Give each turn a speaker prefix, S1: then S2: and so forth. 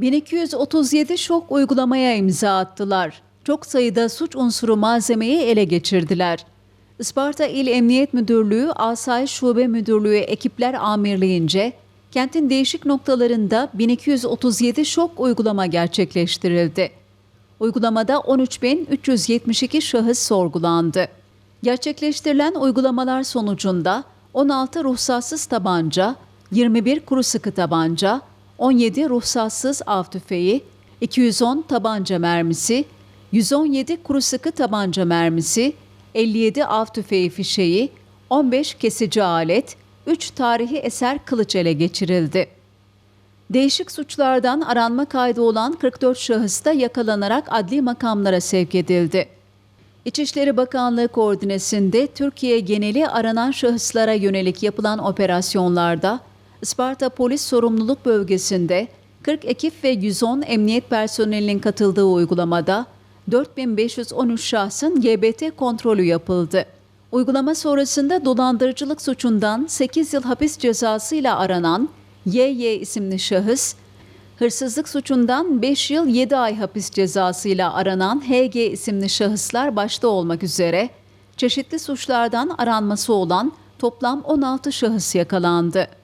S1: 1237 şok uygulamaya imza attılar. Çok sayıda suç unsuru malzemeyi ele geçirdiler. Isparta İl Emniyet Müdürlüğü, Asayiş Şube Müdürlüğü ekipler amirliğince kentin değişik noktalarında 1237 şok uygulama gerçekleştirildi. Uygulamada 13.372 şahıs sorgulandı. Gerçekleştirilen uygulamalar sonucunda 16 ruhsatsız tabanca, 21 kuru sıkı tabanca, 17 ruhsatsız av tüfeği, 210 tabanca mermisi, 117 kuru sıkı tabanca mermisi, 57 av tüfeği fişeği, 15 kesici alet, 3 tarihi eser kılıç ele geçirildi. Değişik suçlardan aranma kaydı olan 44 şahıs da yakalanarak adli makamlara sevk edildi. İçişleri Bakanlığı koordinesinde Türkiye geneli aranan şahıslara yönelik yapılan operasyonlarda Isparta Polis Sorumluluk Bölgesi'nde 40 ekip ve 110 emniyet personelinin katıldığı uygulamada 4513 şahsın GBT kontrolü yapıldı. Uygulama sonrasında dolandırıcılık suçundan 8 yıl hapis cezasıyla aranan YY isimli şahıs, hırsızlık suçundan 5 yıl 7 ay hapis cezasıyla aranan HG isimli şahıslar başta olmak üzere çeşitli suçlardan aranması olan toplam 16 şahıs yakalandı.